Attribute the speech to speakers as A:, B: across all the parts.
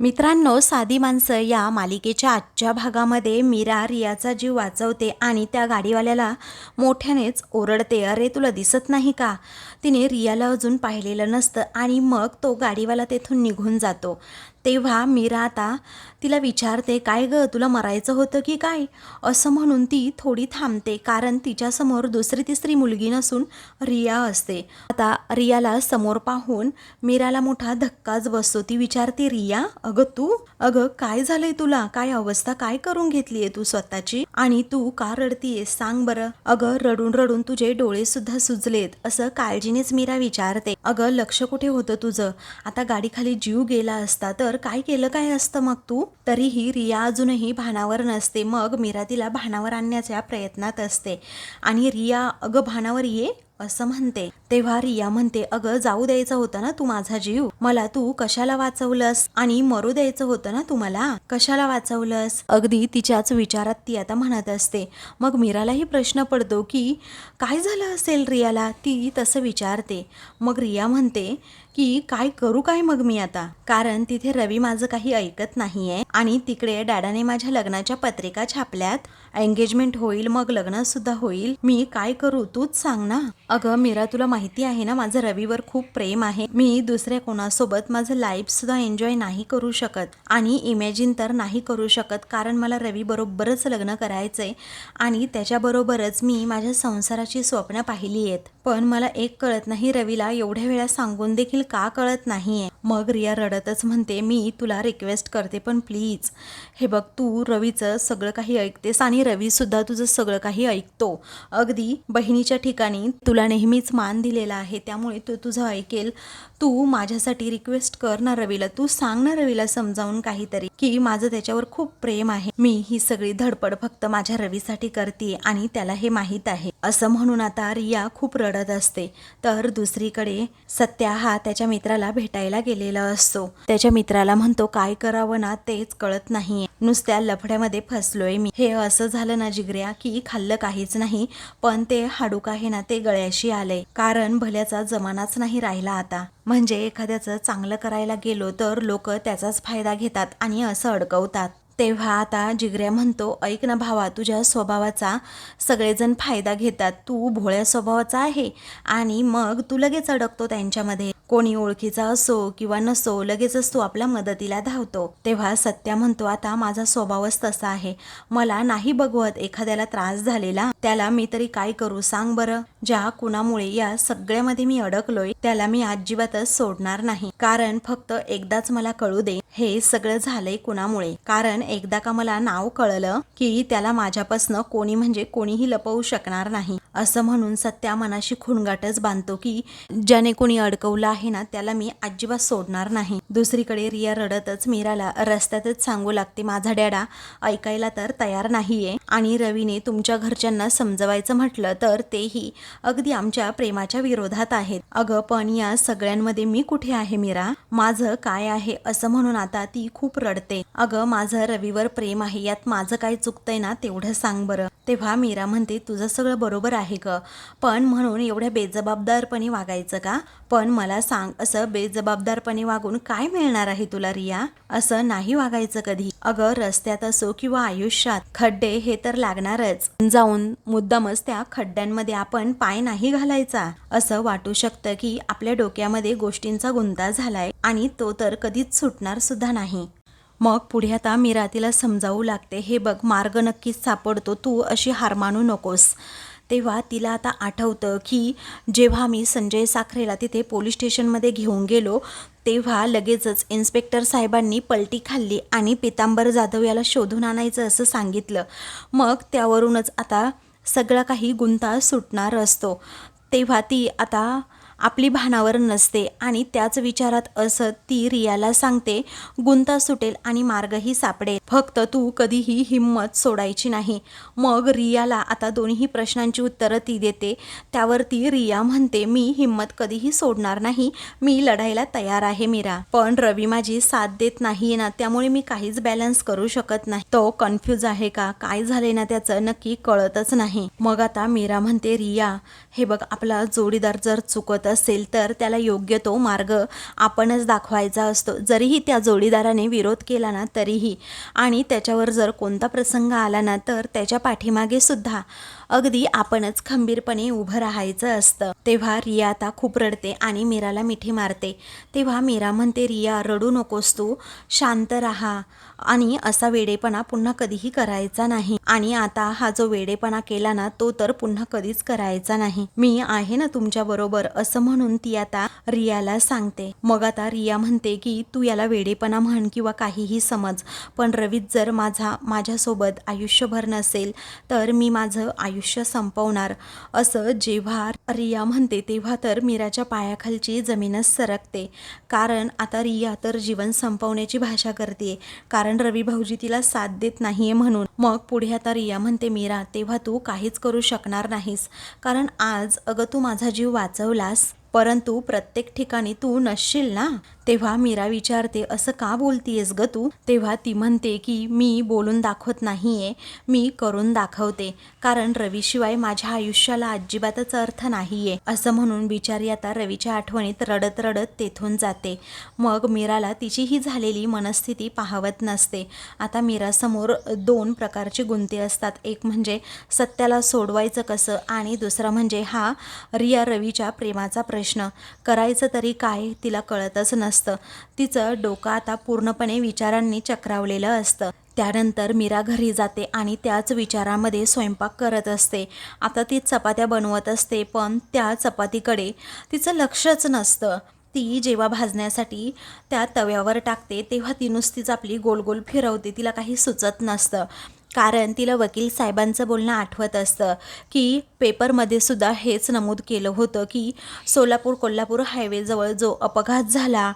A: मित्रांनो साधी माणसं या मालिकेच्या आजच्या भागामध्ये मीरा रियाचा जीव वाचवते आणि त्या गाडीवाल्याला मोठ्यानेच ओरडते. अरे तुला दिसत नाही का? तिने रियाला अजून पाहिलेलं नसतं आणि मग तो गाडीवाला तेथून निघून जातो. तेव्हा मीरा आता तिला विचारते काय ग तुला मरायचं होतं की काय? असं म्हणून ती थोडी थांबते कारण तिच्यासमोर दुसरी तिसरी मुलगी नसून रिया असते. आता रियाला समोर पाहून मीराला मोठा धक्काच बसतो. ती विचारते रिया अगं तू? अगं काय झालंय तुला? काय अवस्था? काय करून घेतलीये तू स्वतःची? आणि तू का रडतीयेस? सांग बरं. अगं रडून रडून तुझे डोळे सुद्धा सुजलेत असं काळजीनेच मीरा विचारते. अगं लक्ष कुठे होतं तुझं? आता गाडीखाली जीव गेला असता तर तर काय केलं काय असतं मग तू? तरीही रिया अजूनही भानावर नसते. मग मीरा तिला भानावर आणण्याच्या प्रयत्नात असते. आणि रिया अगं भानावर ये असं म्हणते. तेव्हा रिया म्हणते अगं जाऊ द्यायचं होतं ना तू माझा जीव? मला तू कशाला वाचवलंस? आणि मरू द्यायचं होतं ना तू मला कशाला वाचवलंस? अगदी तिच्याच विचारात ती आता म्हणत असते. मग मीरालाही प्रश्न पडतो की काय झालं असेल रियाला? ती तसं विचारते. मग रिया म्हणते की काय करू काय मग मी आता? कारण तिथे रवी माझं काही ऐकत नाहीये आणि तिकडे डॅडाने माझ्या लग्नाच्या पत्रिका छापल्यात. एंगेजमेंट होईल मग लग्न सुद्धा होईल. मी काय करू? तूच सांग ना. अगं मीरा तुला माहिती आहे ना माझं रवीवर खूप प्रेम आहे. मी दुसऱ्या कोणासोबत माझं लाईफ सुद्धा एन्जॉय नाही करू शकत आणि इमॅजिन तर नाही करू शकत कारण मला रवी बरोबरच लग्न आहे आणि त्याच्याबरोबरच मी माझ्या संसाराची स्वप्न पाहिली आहेत. पण मला एक कळत नाही रवीला एवढ्या वेळा सांगून देखील का कळत नाहीये? मग रिया रडतच म्हणते मी तुला रिक्वेस्ट करते पण प्लीज हे बघ तू रवीचं सगळं काही ऐकतेस आणि रवीसुद्धा तुझं सगळं काही ऐकतो. अगदी बहिणीच्या ठिकाणी तुला नेहमीच मान दिलेला आहे त्यामुळे तो तुझं ऐकेल. तू माझ्यासाठी रिक्वेस्ट कर ना रवीला. तू सांग ना रवीला समजावून काहीतरी की माझं त्याच्यावर खूप प्रेम आहे. मी ही सगळी धडपड फक्त माझ्या रवीसाठी करते आणि त्याला हे माहीत आहे. असं म्हणून आता रिया खूप रडत असते. तर दुसरीकडे सत्या हा त्याच्या मित्राला भेटायला गेलेला असतो. त्याच्या मित्राला म्हणतो काय करावं ना तेच कळत नाहीये. नुसत्या लफड्यामध्ये फसलोय मी. हे असं झालं ना जिगऱ्या की खाल्लं काहीच नाही पण ते हाडूक आहे ना ते गळ्याशी आलंय. कारण कारण भल्याचा जमानाच नाही राहिला आता. म्हणजे एखाद्याचं चांगलं करायला गेलो तर लोक त्याचाच फायदा घेतात आणि असं अडकवतात. तेव्हा आता जिगऱ्या म्हणतो ऐक ना भावा तुझ्या स्वभावाचा सगळेजण फायदा घेतात. तू भोळ्या स्वभावाचा आहे आणि मग तू लगेच अडकतो त्यांच्यामध्ये. कोणी ओळखीचा असो किंवा नसो लगेचच तो आपल्या मदतीला धावतो. तेव्हा सत्या म्हणतो आता माझा स्वभावच तसा आहे. मला नाही बघवत एखाद्याला त्रास झालेला. त्याला मी तरी काय करू सांग बरं. ज्या कुणामुळे या सगळ्यामध्ये मी अडकलोय त्याला मी अजिबातच सोडणार नाही. कारण फक्त एकदाच मला कळू दे हे सगळं झालंय कुणामुळे. कारण एकदा का मला नाव कळलं की त्याला माझ्यापासनं कोणी म्हणजे कोणीही लपवू शकणार नाही. असं म्हणून सत्या मनाशी खुणगाटच बांधतो की ज्याने कोणी अडकवलं आहे ना त्याला मी अजिबात सोडणार नाही. दुसरीकडे रिया रडतच मीराला रस्त्यातच सांगू लागते माझा डॅडा ऐकायला तर तयार नाहीये. आणि रवीने तुमच्या घरच्यांना समजवायचं म्हटलं तर तेही अगदी आमच्या प्रेमाच्या विरोधात आहेत. अगं पण या सगळ्यांमध्ये मी कुठे आहे मीरा? माझं काय आहे असं म्हणून आता ती खूप रडते. अगं माझं रवीवर प्रेम आहे यात माझं काय चुकतंय ना तेवढं सांग बरं. तेव्हा मीरा म्हणते तुझं सगळं बरोबर आहे ग. पण म्हणून एवढ्या बेजबाबदारपणे वागायचं का? पण मला सांग असं बेजबाबदारपणे वागून काय मिळणार आहे तुला रिया? असं नाही वागायचं कधी. अगं रस्त्यात असो किंवा आयुष्यात खड्डे हे तर लागणारच. जाऊन मुद्दामच त्या खड्ड्यांमध्ये आपण पाय नाही घालायचा. असं वाटू शकतं की आपल्या डोक्यामध्ये गोष्टींचा गुंता झालाय आणि तो तर कधीच सुटणार सुद्धा नाही. मग पुढे आता मिरातीला समजावू लागते हे बघ मार्ग नक्कीच सापडतो तू अशी हार मानू नकोस. तेव्हा तिला आता आठवतं की जेव्हा मी संजय साखरेला तिथे पोलीस स्टेशनमध्ये घेऊन गेलो तेव्हा लगेचच इन्स्पेक्टर साहेबांनी पलटी खाल्ली आणि पितांबर जाधव याला शोधून आणायचं असं सांगितलं. मग त्यावरूनच आता सगळा काही गुंता सुटणार असतो. तेव्हा ती आता आपली भानावर नसते आणि त्याच विचारात असत ती रियाला सांगते गुंता सुटेल आणि मार्गही सापडेल. फक्त तू कधीही हिंमत सोडायची नाही. मग रियाला आता दोन्ही प्रश्नांची उत्तरं ती देते. त्यावर ती रिया म्हणते मी हिंमत कधीही सोडणार नाही. मी लढायला तयार आहे मीरा. पण रवी माझी साथ देत नाही ना त्यामुळे मी काहीच बॅलन्स करू शकत नाही. तो कन्फ्यूज आहे का? काय झाले ना त्याचं नक्की कळतच नाही. मग आता मीरा म्हणते रिया हे बघ आपला जोडीदार जर चुकत असेल तर त्याला योग्य तो मार्ग आपणच दाखवायचा असतो. जरीही त्या जोडीदाराने विरोध केला ना तरीही. आणि त्याच्यावर जर कोणता प्रसंग आला ना तर त्याच्या पाठीमागे सुद्धा अगदी आपणच खंबीरपणे उभं राहायचं असतं. तेव्हा रिया आता खूप रडते आणि मीराला मिठी मारते. तेव्हा मीरा म्हणते रिया रडू नकोस तू. शांत राहा. आणि असा वेडेपणा पुन्हा कधीही करायचा नाही. आणि आता हा जो वेडेपणा केला ना तो तर पुन्हा कधीच करायचा नाही. मी आहे ना तुमच्या बरोबर असं म्हणून ती आता रियाला सांगते. मग आता रिया म्हणते की तू याला वेडेपणा म्हण किंवा काहीही समज. पण रवीत जर माझा माझ्यासोबत आयुष्यभर नसेल तर मी माझं आयुष्य संपवणार. असं जेव्हा रिया म्हणते तेव्हा तर मीराच्या पायाखालची जमीनच सरकते. कारण आता रिया तर जीवन संपवण्याची भाषा करते कारण रवी भाऊजी तिला साथ देत नाहीये म्हणून. मग पुढे आता रिया म्हणते मीरा तेव्हा तू काहीच करू शकणार नाहीस. कारण आज अगं तू माझा जीव वाचवलास. परंतु प्रत्येक ठिकाणी तू नसशील ना? तेव्हा मीरा विचारते असं का बोलतीयस ग तू? तेव्हा ती म्हणते की मी बोलून दाखवत नाहीये मी करून दाखवते. कारण रवीशिवाय माझ्या आयुष्याला अजिबातच अर्थ नाहीये. असं म्हणून बिचारी आता रवीच्या आठवणीत रडत रडत तेथून जाते. मग मीराला तिची ही झालेली मनस्थिती पाहवत नसते. आता मीरासमोर दोन प्रकारचे गुंते असतात. एक म्हणजे सत्याला सोडवायचं कसं आणि दुसरं म्हणजे हा रिया रवीच्या प्रेमाचा प्रश्न करायचं तरी काय तिला कळतच नसतं. तिचं डोकं आता पूर्णपणे विचारांनी चक्रावलेलं असतं. त्यानंतर मीरा घरी जाते आणि त्याच विचारामध्ये स्वयंपाक करत असते. आता ती चपात्या बनवत असते पण त्या चपातीकडे तिचं लक्षच नसतं. ती जेव्हा भाजण्यासाठी त्या तव्यावर टाकते तेव्हा ती नुसतीच आपली गोल गोल फिरवते तिला काही सुचत नसतं. कारण तिला वकील साहेबांचं बोलणं आठवत असतं की पेपरमध्ये सुद्धा हेच नमूद केलं होतं की सोलापूर कोल्हापूर हायवेजवळ जो अपघात झाला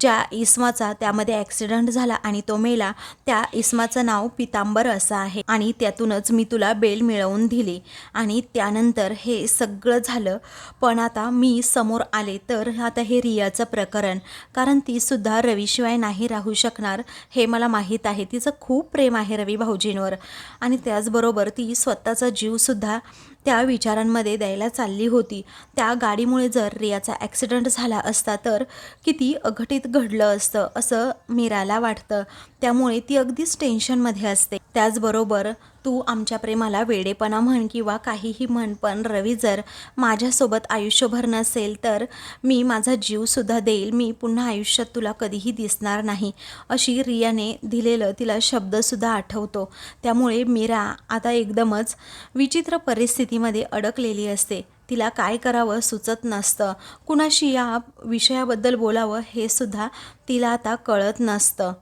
A: ज्या इस्माचा त्यामध्ये ॲक्सिडंट झाला आणि तो मेला त्या इस्माचं नाव पितांबर असं आहे. आणि त्यातूनच मी तुला बेल मिळवून दिली. आणि त्यानंतर हे सगळं झालं. पण आता मी समोर आले तर आता हे रियाचं प्रकरण. कारण ती सुद्धा रवीशिवाय नाही राहू शकणार हे मला माहीत आहे. तिचं खूप प्रेम आहे रवी भाऊजींवर. आणि त्याचबरोबर ती स्वतःचा जीवसुद्धा त्या विचारांमध्ये द्यायला चालली होती. त्या गाडीमुळे जर रियाचा ॲक्सिडेंट झाला असता तर किती अघटित घडलं असतं असं मीराला वाटतं. त्यामुळे ती अगदीच टेन्शनमध्ये असते. त्याचबरोबर तू आमच्या प्रेमाला वेडेपणा म्हण किंवा काहीही म्हण पण रवी जर माझ्यासोबत आयुष्यभर नसेल तर मी माझा जीवसुद्धा देईल. मी पुन्हा आयुष्यात तुला कधीही दिसणार नाही अशी रियाने दिलेलं तिला शब्दसुद्धा आठवतो. त्यामुळे मीरा आता एकदमच विचित्र परिस्थितीमध्ये अडकलेली असते. तिला काय करावं सुचत नसतं. कुणाशी या विषयाबद्दल बोलावं हे सुद्धा तिला आता कळत नसतं.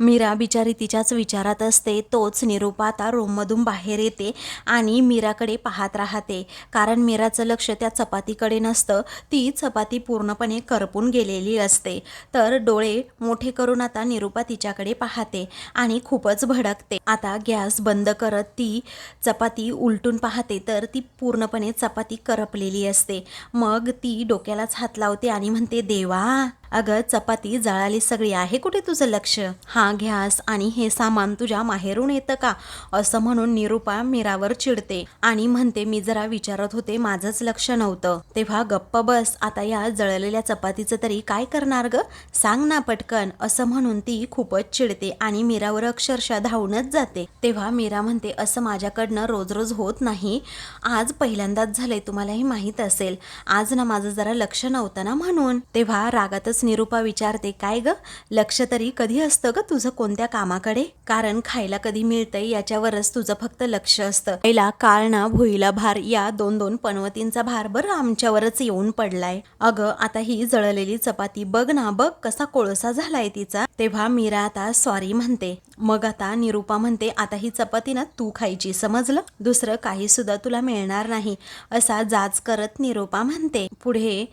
A: मीरा बिचारी तिच्याच विचारात असते तोच निरूपा आता रूममधून बाहेर येते आणि मीराकडे पाहत राहते. कारण मीराचं लक्ष त्या चपातीकडे नसतं ती चपाती पूर्णपणे करपून गेलेली असते. तर डोळे मोठे करून आता निरूपा तिच्याकडे पाहते आणि खूपच भडकते. आता गॅस बंद करत ती चपाती उलटून पाहते तर ती पूर्णपणे चपाती करपलेली असते. मग ती डोक्यालाच हात लावते आणि म्हणते देवा अगं चपाती जळाली सगळी आहे कुठे तुझं लक्ष? हा घ्यास आणि हे सामान तुझ्या माहेरून येतं का? असं म्हणून निरूपा मीरावर चिडते आणि म्हणते मी जरा विचारत होते माझंच लक्ष नव्हतं. तेव्हा गप्प बस आता या जळलेल्या चपातीचं तरी काय करणार ग? सांग ना पटकन. असं म्हणून ती खूपच चिडते आणि मीरावर अक्षरशः धावूनच जाते. तेव्हा मीरा म्हणते असं माझ्याकडनं रोज रोज होत नाही. आज पहिल्यांदाच झालंय तुम्हालाही माहीत असेल. आज ना माझं जरा लक्ष नव्हतं ना म्हणून. तेव्हा रागातच निरूपा विचारते काय ग? लक्ष तरी कधी असतं ग तुझं कोणत्या कामाकडे? कारण खायला कधी मिळतंय याच्यावरच तुझं फक्त लक्ष असतं. पहिला काळ ना भुईला भार या दोन दोन पनवतींचा भार बरं आमच्यावरच येऊन पडलाय. अगं आता ही जळलेली चपाती बघ ना बघ कसा कोळसा झालाय तिचा. तेव्हा मीरा आता सॉरी म्हणते. मग आता निरूपा म्हणते आता ही चपाती ना तू खायची समजलं? दुसरं काही सुद्धा तुला मिळणार नाही असा जाच करत निरूपा म्हणते. पुढे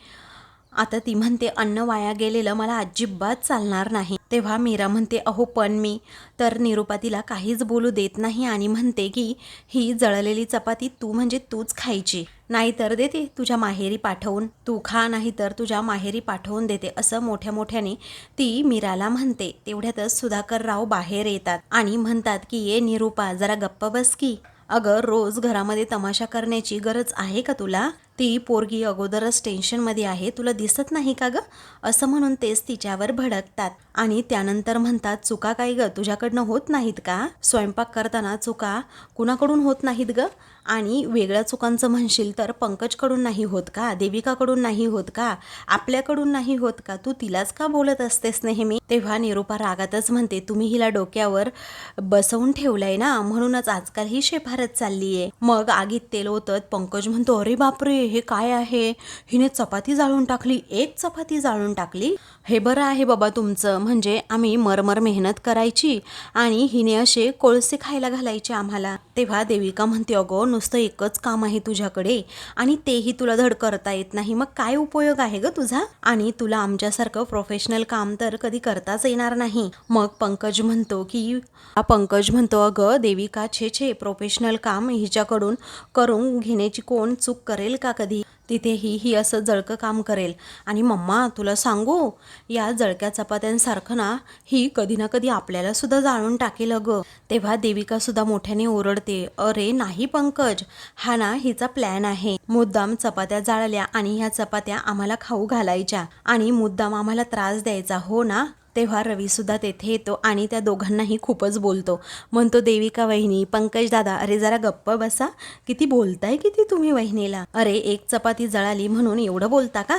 A: आता ती म्हणते अन्न वाया गेलेलं मला अजिबात चालणार नाही. तेव्हा मीरा म्हणते अहो पण मी तर निरुपा तिला काहीच बोलू देत नाही आणि म्हणते की ही जळलेली चपाती तू म्हणजे तूच खायची. नाहीतर देते तुझ्या माहेरी पाठवून. तू खा नाही तर तुझ्या माहेरी पाठवून देते. असं मोठ्या मोठ्याने ती मीराला म्हणते. तेवढ्यातच सुधाकरराव बाहेर येतात आणि म्हणतात की ये निरूपा जरा गप्प बस की. अगं रोज घरामध्ये तमाशा करण्याची गरज आहे का तुला? ती पोरगी अगोदरच टेन्शनमध्ये आहे तुला दिसत नाही का ग? असं म्हणून तेच तिच्यावर भडकतात. आणि त्यानंतर म्हणतात चुका काय ग? तुझ्याकडनं होत नाहीत का? स्वयंपाक करताना चुका कुणाकडून होत नाहीत ग? आणि वेगळ्या चुकांचं म्हणशील तर पंकजकडून नाही होत का? देविकाकडून नाही होत का? आपल्याकडून नाही होत का? तू तिलाच का बोलत असतेस नेहमी? तेव्हा निरूपा रागातच म्हणते तुम्ही हिला डोक्यावर बसवून ठेवलंय ना? म्हणूनच आजकाल ही शेफारत चालली आहे मग आगीत तेल होतं पंकज म्हणतो अरे बापरे हे काय आहे? हिने चपाती जाळून टाकली एक चपाती जाळून टाकली? हे बरं आहे बाबा तुमचं म्हणजे आम्ही मरमर मेहनत करायची आणि हिने असे कोळसे खायला घालायचे आम्हाला. तेव्हा देविका म्हणते अगं नुसतं एकच काम आहे तुझ्याकडे आणि तेही तुला धड करता येत नाही. मग काय उपयोग आहे ग तुझा? आणि तुला आमच्यासारखं प्रोफेशनल काम तर कधी करताच येणार नाही. मग पंकज म्हणतो की पंकज म्हणतो अगं देविका छे छे प्रोफेशनल काम हिच्याकडून करून घेण्याची कोण चूक करेल का कधी? तिथेही ही असं जळकं काम करेल. आणि मम्मा तुला सांगू या जळक्या चपात्यांसारखं ना ही कधी ना कधी आपल्याला सुद्धा जाळून टाकेल अगं. तेव्हा देविका सुद्धा मोठ्याने ओरडते अरे नाही पंकज हा ना हिचा प्लॅन आहे. मुद्दाम चपात्या जाळल्या आणि ह्या चपात्या आम्हाला खाऊ घालायच्या आणि मुद्दाम आम्हाला त्रास द्यायचा हो ना? तेव्हा रवी सुद्धा तेथे येतो आणि त्या दोघांनाही खूपच बोलतो. म्हणतो देविका वहिनी पंकज दादा अरे जरा गप्प बसा. किती बोलताय किती तुम्ही वहिनीला? अरे एक चपाती जळाली म्हणून एवढं बोलता का?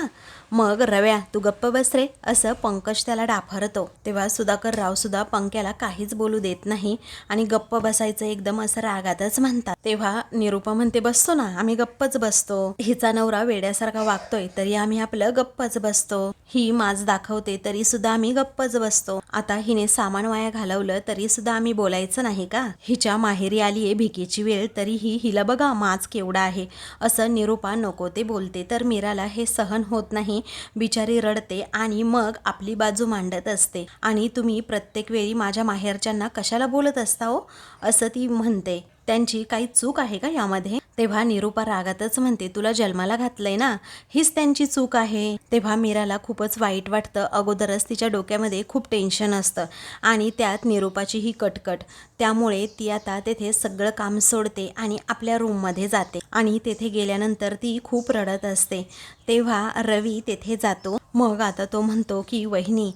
A: मग रव्या तू गप्प बस रे असं पंकज त्याला डाफरतो. तेव्हा सुधाकर राव सुद्धा पंक्याला काहीच बोलू देत नाही आणि गप्प बसायचं एकदम असं रागातच म्हणतात. तेव्हा निरूपा म्हणते बसतो ना आम्ही गप्पच बसतो. हिचा नवरा वेड्यासारखा वागतोय तरी आम्ही आपलं गप्पच बसतो. ही माज दाखवते तरी सुद्धा आम्ही गप्पच बसतो. आता हिने सामान वाया घालवलं तरी सुद्धा आम्ही बोलायचं नाही का? हिच्या माहेरी आली आहे भिकेची वेळ तरीही हिला बघा माज केवढा आहे. असं निरूपा नको ते बोलते तर मीराला हे सहन होत नाही. बिचारी रडते आणि मग आपली बाजू मांडत असते. आणि तुम्ही प्रत्येक वेळी माझ्या माहेरच्यांना कशाला बोलत असता हो? असं ती म्हणते. त्यांची काही चूक आहे का यामध्ये? तेव्हा निरूपा रागातच म्हणते तुला जन्माला घातलंय ना? हीच त्यांची चूक आहे. तेव्हा मीराला खूपच वाईट वाटतं. अगोदरच तिच्या डोक्यामध्ये खूप टेन्शन असतं आणि त्यात निरूपाची ही कटकट. त्यामुळे ती आता तेथे सगळं काम सोडते आणि आपल्या रूममध्ये जाते आणि तेथे गेल्यानंतर ती खूप रडत असते. तेव्हा रवी तेथे जातो. मग आता तो म्हणतो की वहिनी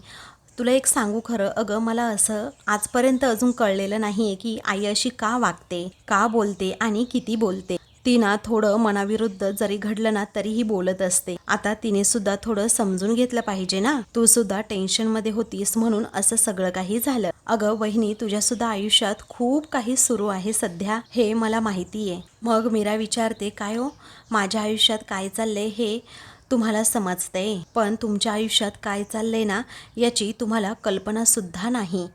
A: तुला एक सांगू खरं? अगं मला असं आजपर्यंत अजून कळलेलं नाही आहे की आई अशी का वागते का बोलते आणि किती बोलते. ती ना थोडं मनाविरुद्ध जरी घडलं ना तरीही बोलत असते. आता तिने सुद्धा थोडं समजून घेतलं पाहिजे ना. तू सुद्धा टेन्शनमध्ये होतीस म्हणून असं सगळं काही झालं. अगं वहिनी तुझ्या सुद्धा आयुष्यात खूप काही सुरू आहे सध्या हे मला माहिती आहे मग मीरा विचारते काय हो? माझ्या आयुष्यात काय चाललंय हे तुम्हाला समजते. पण तुमच्या आयुष्यात काय चाललंय ना याची तुम्हाला कल्पना सुद्धा नाही.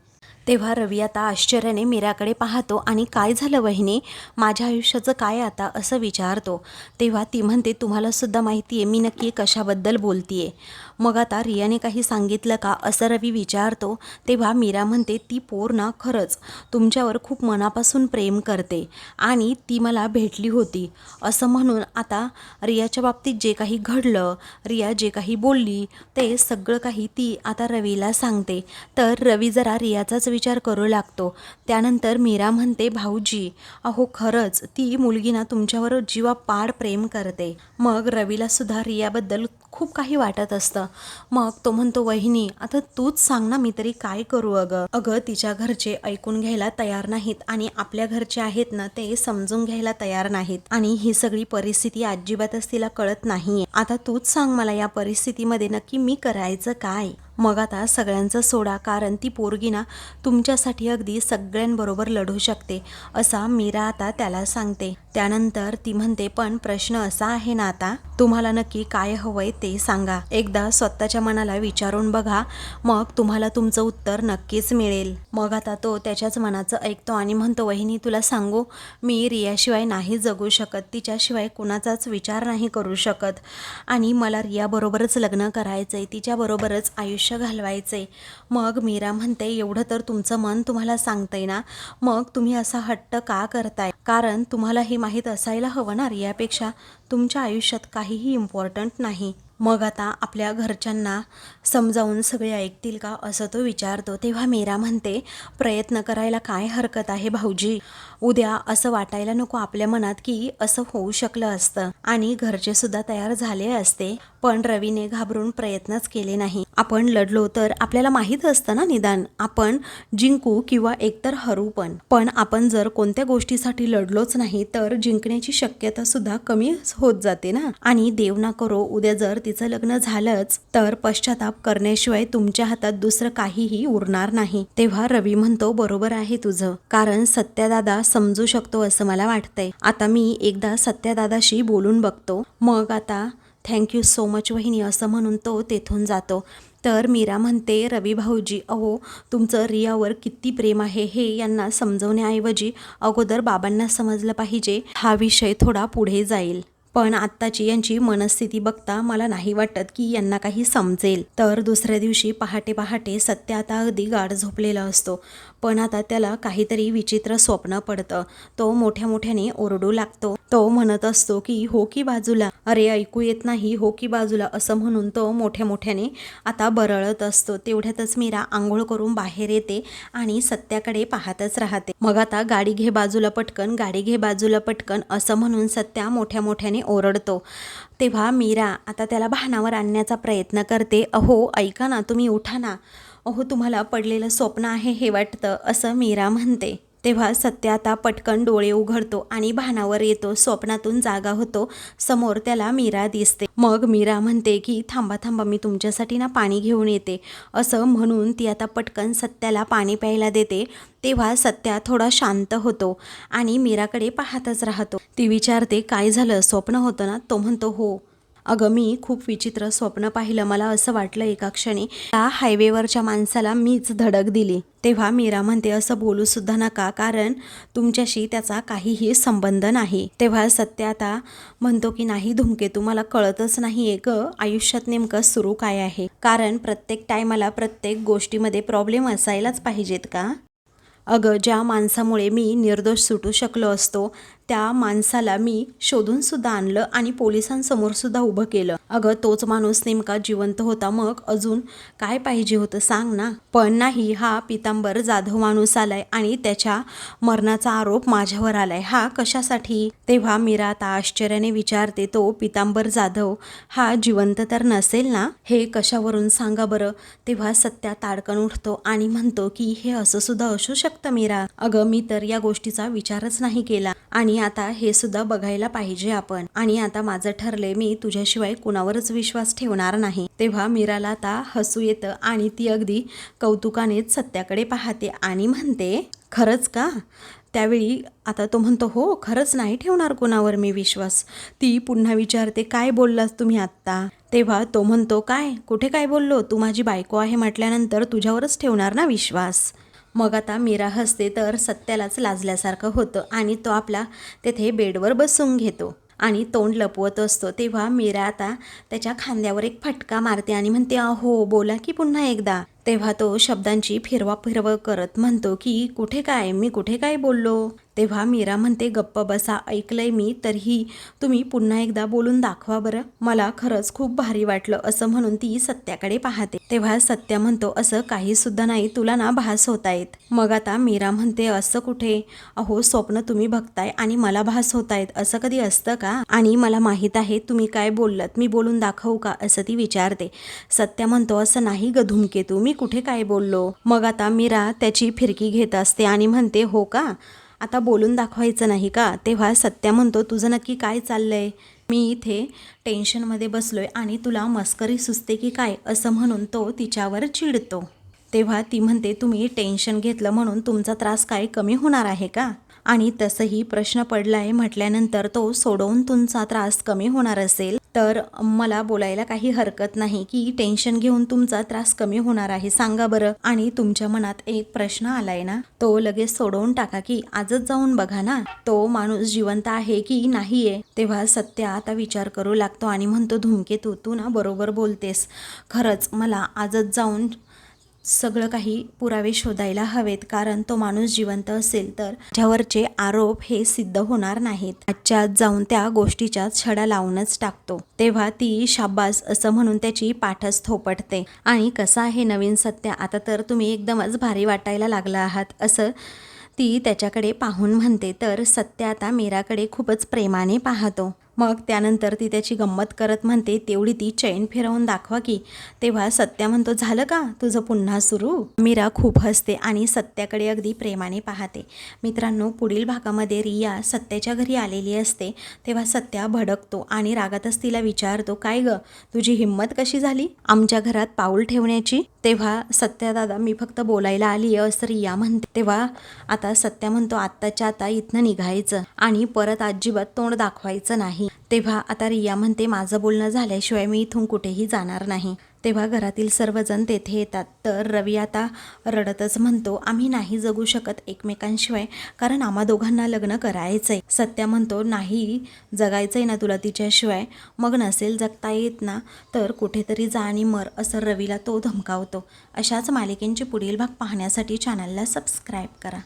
A: तेव्हा रवी आता आश्चर्याने मीराकडे पाहतो आणि काय झालं वहिनी? माझ्या आयुष्याचं काय आता? असं विचारतो. तेव्हा ती म्हणते तुम्हाला सुद्धा माहिती आहे मी नक्की कशाबद्दल बोलतीये. मग आता रियाने काही सांगितलं का? असं रवी विचारतो. तेव्हा मीरा म्हणते ती पोर ना खरंच तुमच्यावर खूप मनापासून प्रेम करते आणि ती मला भेटली होती. असं म्हणून आता रियाच्या बाबतीत जे काही घडलं रिया जे काही बोलली ते सगळं काही ती आता रवीला सांगते. तर रवी जरा रियाचाच विचार करू लागतो. त्यानंतर मीरा म्हणते भाऊजी अहो खरंच ती मुलगी ना तुमच्यावर जीवापाड प्रेम करते. मग रवीला सुद्धा रियाबद्दल खूप काही वाटत असतं. मग तो म्हणतो वहिनी आता तूच सांग ना मी तरी काय करू अगं. अगं तिच्या घरचे ऐकून घ्यायला तयार नाहीत आणि आपल्या घरचे आहेत ना ते समजून घ्यायला तयार नाहीत. आणि ही सगळी परिस्थिती अजिबातच तिला कळत नाहीये. आता तूच सांग मला या परिस्थितीमध्ये नक्की मी करायचं काय? मग आता सगळ्यांचं सोडा कारण ती पोरगी ना तुमच्यासाठी अगदी सगळ्यांबरोबर लढू शकते असा मीरा आता त्याला सांगते. त्यानंतर ती म्हणते पण प्रश्न असा आहे ना आता तुम्हाला नक्की काय हवंय ते सांगा. एकदा स्वतःच्या मनाला विचारून बघा मग तुम्हाला तुमचं उत्तर नक्कीच मिळेल. मग आता तो त्याच्याच मनाचं ऐकतो आणि म्हणतो वहिनी तुला सांगू मी रियाशिवाय नाही जगू शकत. तिच्याशिवाय कुणाचाच विचार नाही करू शकत. आणि मला रियाबरोबरच लग्न करायचंय. तिच्याबरोबरच आयुष्य घालवायचे. मग मीरा म्हणते एवढं तर तुमचं मन तुम्हाला सांगतंय ना? मग तुम्ही असा हट्ट का करताय? कारण तुम्हाला हे माहीत असायला हवं ना रियापेक्षा. तुमच्या आयुष्यात काहीही इम्पॉर्टंट नाही. मग आता आपल्या घरच्यांना समजावून सगळे ऐकतील का असं तो विचारतो. तेव्हा मीरा म्हणते प्रयत्न करायला काय हरकत आहे भाऊजी? उद्या असं वाटायला नको आपल्या मनात की असं होऊ शकलं असतं. आणि घरचे सुद्धा तयार झाले असते. पण रवीने घाबरून प्रयत्नच केले नाही. आपण लढलो तर आपल्याला माहीत असतं ना निदान. आपण जिंकू किंवा एकतर हरू पण. पण आपण जर कोणत्या गोष्टीसाठी लढलोच नाही तर जिंकण्याची शक्यता सुद्धा कमी होत जाते ना. आणि देव ना करो उद्या जर तिचं लग्न झालंच तर पश्चाताप करण्याशिवाय तुमच्या हातात दुसरं काहीही उरणार नाही. तेव्हा रवी म्हणतो बरोबर आहे तुझं. कारण सत्यादादा समजू शकतो असं मला वाटतंय. आता मी एकदा सत्यादादाशी बोलून बघतो. मग आता थँक्यू सो मच वहिनी असं म्हणून तो तेथून जातो. तर मीरा म्हणते रवी भाऊजी अहो तुमचं रियावर किती प्रेम आहे हे यांना समजवण्याऐवजी अगोदर बाबांना समजलं पाहिजे. हा विषय थोडा पुढे जाईल. पण आत्ताची यांची मनस्थिती बघता मला नाही वाटत की यांना काही समजेल. तर दुसऱ्या दिवशी पहाटे पहाटे सत्य आता अगदी गाढ झोपलेला असतो. पण आता त्याला काहीतरी विचित्र स्वप्न पडतं. तो मोठ्या मोठ्याने ओरडू लागतो. तो म्हणत असतो की हो की बाजूला. अरे ऐकू येत नाही. हो की बाजूला. असं म्हणून तो मोठ्या मोठ्याने आता बरळत असतो. तेवढ्यातच मीरा आंघोळ करून बाहेर येते आणि सत्याकडे पाहतच राहते. मग आता गाडी घे बाजूला पटकन गाडी घे बाजूला पटकन असं म्हणून सत्या मोठ्या मोठ्याने ओरडतो. तेव्हा मीरा आता त्याला भानावर आणण्याचा प्रयत्न करते. अहो ऐका ना तुम्ही उठा ना. अहो तुम्हाला पडलेलं स्वप्न आहे हे वाटतं असं मीरा म्हणते. तेव्हा सत्य आता पटकन डोळे उघडतो आणि भानावर येतो. स्वप्नातून जागा होतो. समोर त्याला मीरा दिसते. मग मीरा म्हणते की थांबा थांबा मी तुमच्यासाठी ना पाणी घेऊन येते. असं म्हणून ती आता पटकन सत्याला पाणी प्यायला देते. तेव्हा सत्या थोडा शांत होतो आणि मीराकडे पाहतच राहतो. ती विचारते काय झालं? स्वप्न होतं ना? तो म्हणतो हो. अगं मी खूप विचित्र स्वप्न पाहिलं. मला असं वाटलं एका क्षणी त्या हायवेवरच्या माणसाला मीच धडक दिली. तेव्हा मीरा म्हणते असं बोलू सुद्धा नका कारण तुमच्याशी त्याचा काहीही संबंध नाही. तेव्हा सत्य आता म्हणतो की नाही धुमके तुम्हाला कळतच नाही आहे ग आयुष्यात नेमकं सुरू काय आहे? कारण प्रत्येक टायमाला प्रत्येक गोष्टीमध्ये प्रॉब्लेम असायलाच पाहिजेत का? अगं ज्या माणसामुळे मी निर्दोष सुटू शकलो असतो त्या माणसाला मी शोधून सुद्धा आणलं आणि पोलिसांसमोर सुद्धा उभं केलं. अगं तोच माणूस नेमका जिवंत होता मग? अजून काय पाहिजे होतं सांग ना. पण नाही हा पितांबर जाधव माणूस आलाय आणि त्याच्या मरणाचा आरोप माझ्यावर आलाय. हा कशासाठी? तेव्हा मीरा आता आश्चर्याने विचारते तो पितांबर जाधव हा जिवंत तर नसेल ना? हे कशावरून सांगा बरं? तेव्हा सत्या ताडकन उठतो आणि म्हणतो की हे असं सुद्धा असू शकतं मीरा? अगं मी तर या गोष्टीचा विचारच नाही केला. आणि आता हे सुद्धा बघायला पाहिजे आपण. आणि आता माझं ठरले मी तुझ्याशिवाय कुणावरच विश्वास ठेवणार नाही. तेव्हा मीराला आता हसू येतं आणि ती अगदी कौतुकानेच सत्याकडे पाहते आणि म्हणते खरंच का? त्यावेळी आता तो म्हणतो हो खरंच नाही ठेवणार कोणावर मी विश्वास. ती पुन्हा विचारते काय बोललास तुम्ही आत्ता? तेव्हा तो म्हणतो काय? कुठे काय बोललो? तू माझी बायको आहे म्हटल्यानंतर तुझ्यावरच ठेवणार ना विश्वास? मग आता मीरा हसते तर सत्यालाच लाजल्यासारखं होतं आणि तो आपला तेथे बेडवर बसून घेतो. आणि तोंड लपवत असतो. तेव्हा मीरा आता त्याच्या खांद्यावर एक फटका मारते आणि म्हणते अहो बोला की पुन्हा एकदा. तेव्हा तो शब्दांची फिरवा फिरव करत म्हणतो की कुठे काय? मी कुठे काय बोललो? तेव्हा मीरा म्हणते गप्प बसा ऐकलंय मी तरीही तुम्ही पुन्हा एकदा बोलून दाखवा बरं. मला खरंच खूप भारी वाटलं असं म्हणून ती सत्याकडे पाहते. तेव्हा सत्य म्हणतो असं काही सुद्धा नाही तुला ना भास होत आहेत. मग आता मीरा म्हणते असं कुठे? अहो स्वप्न तुम्ही बघताय आणि मला भास होत आहेत. असं कधी असतं का? आणि मला माहीत आहे तुम्ही काय बोललात मी बोलून दाखवू का? असं ती विचारते. सत्य म्हणतो असं नाही ग धुमकेतू. मी कुठे काय बोललो? मग आता मीरा त्याची फिरकी घेत असते आणि म्हणते हो का? आता बोलून दाखवायचं नाही का? तेव्हा सत्या म्हणतो तुझं नक्की काय चाललंय? मी इथे टेन्शनमध्ये बसलोय आणि तुला मस्करी सुचते की काय? असं म्हणून तो तिच्यावर चिडतो. तेव्हा ती म्हणते तुम्ही टेन्शन घेतलं म्हणून तुमचा त्रास काय कमी होणार आहे का? आणि तसंही प्रश्न पडलाय म्हटल्यानंतर तो सोडवून तुमचा त्रास कमी होणार असेल. तर मला बोलायला काही हरकत नाही की टेन्शन घेऊन तुमचा त्रास कमी होणार आहे. सांगा बरं. आणि तुमच्या मनात एक प्रश्न आलाय ना? तो लगेच सोडवून टाका की आजच जाऊन बघा ना? तो माणूस जिवंत आहे की नाहीये? तेव्हा सत्य आता विचार करू लागतो आणि म्हणतो धुमकेतू तू ना बरोबर बोलतेस. खरंच मला आजच जाऊन सगळं काही पुरावे शोधायला हवेत कारण तो माणूस जिवंत असेल तर त्याच्यावरचे आरोप हे सिद्ध होणार नाहीत. आजच्या जाऊन त्या गोष्टीच्या छडा लावूनच टाकतो. तेव्हा ती शाब्बास असं म्हणून त्याची पाठच थोपटते आणि कसं आहे नवीन सत्य? आता तर तुम्ही एकदमच भारी वाटायला लागला आहात असं ती त्याच्याकडे पाहून म्हणते. तर सत्य आता मीराकडे खूपच प्रेमाने पाहतो. मग त्यानंतर ती त्याची गंमत करत म्हणते तेवढी ती चैन फिरवून दाखवा की. तेव्हा सत्या म्हणतो झालं का? तुझं पुन्हा सुरू? मीरा खूप हसते आणि सत्याकडे अगदी प्रेमाने पाहते. मित्रांनो पुढील भागामध्ये रिया सत्याच्या घरी आलेली असते. तेव्हा सत्या भडकतो आणि रागातच तिला विचारतो काय ग? तुझी हिंमत कशी झाली? आमच्या घरात पाऊल ठेवण्याची? तेव्हा सत्या दादा मी फक्त बोलायला आली असं रिया म्हणते. तेव्हा आता सत्या म्हणतो आत्ताच्या आता इथनं निघायचं आणि परत अजिबात तोंड दाखवायचं नाही. नाही तेव्हा आता रिया म्हणते माझं बोलणं झाल्याशिवाय मी इथून कुठेही जाणार नाही. तेव्हा घरातील सर्वजण तेथे येतात. तर रवी आता रडतच म्हणतो आम्ही नाही जगू शकत एकमेकांशिवाय कारण आम्हा दोघांना लग्न करायचंय. सत्या म्हणतो नाही जगायचंय ना तुला तिच्याशिवाय मग नसेल जगता येत ना तर कुठेतरी जा आणि मर असं रवीला तो धमकावतो. अशाच मालिकेंचे पुढील भाग पाहण्यासाठी चॅनलला सबस्क्राईब करा.